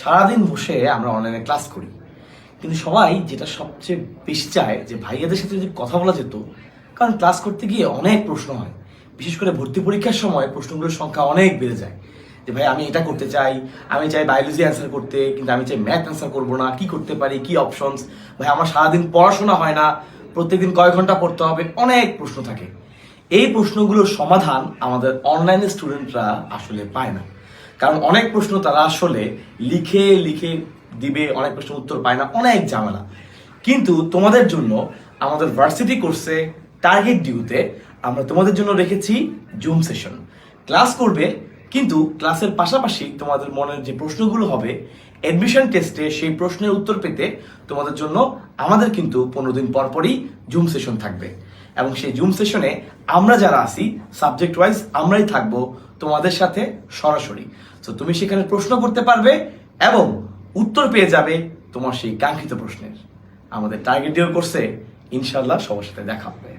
সারাদিন বসে আমরা অনলাইনে ক্লাস করি। কিন্তু সবাই যেটা সবচেয়ে বেশি চায় যে ভাইয়াদের সাথে যদি কথা বলা যেত, কারণ ক্লাস করতে গিয়ে অনেক প্রশ্ন হয়। বিশেষ করে ভর্তি পরীক্ষার সময় প্রশ্নগুলোর সংখ্যা অনেক বেড়ে যায়। যে ভাই আমি এটা করতে চাই, আমি চাই বায়োলজি অ্যান্সার করতে, কিন্তু আমি চাই ম্যাথ অ্যান্সার করব না, কি করতে পারি, কি অপশনস ভাই আমার সারাদিন পড়াশোনা হয় না, প্রত্যেকদিন কয় ঘণ্টা পড়তে হবে, অনেক প্রশ্ন থাকে। এই প্রশ্নগুলোর সমাধান আমাদের অনলাইনে স্টুডেন্টরা আসলে পায় না। কারণ অনেক প্রশ্ন তারা আসলে লিখে লিখে দিবে, অনেক প্রশ্ন উত্তর পায় না, অনেক ঝামেলা। কিন্তু তোমাদের জন্য আমাদের ভার্সিটি কোর্সে টার্গেট ডিউতে আমরা তোমাদের জন্য রেখেছি জুম সেশন ক্লাস করবে, কিন্তু ক্লাসের পাশাপাশি তোমাদের মনের যে প্রশ্নগুলো হবে অ্যাডমিশন টেস্টে সেই প্রশ্নের উত্তর পেতে তোমাদের জন্য আমাদের কিন্তু পনেরো দিন পর পরই জুম সেশন থাকবে। এবং সেই জুম সেশনে আমরা যারা আছি সাবজেক্ট ওয়াইজ আমরাই থাকব তোমাদের সাথে সরাসরি। তো তুমি সেখানে প্রশ্ন করতে পারবে এবং উত্তর পেয়ে যাবে তোমার সেই কাঙ্ক্ষিত প্রশ্নের। আমাদের টার্গেট ডিও করছে ইনশাল্লাহ সবার সাথে দেখা হবে।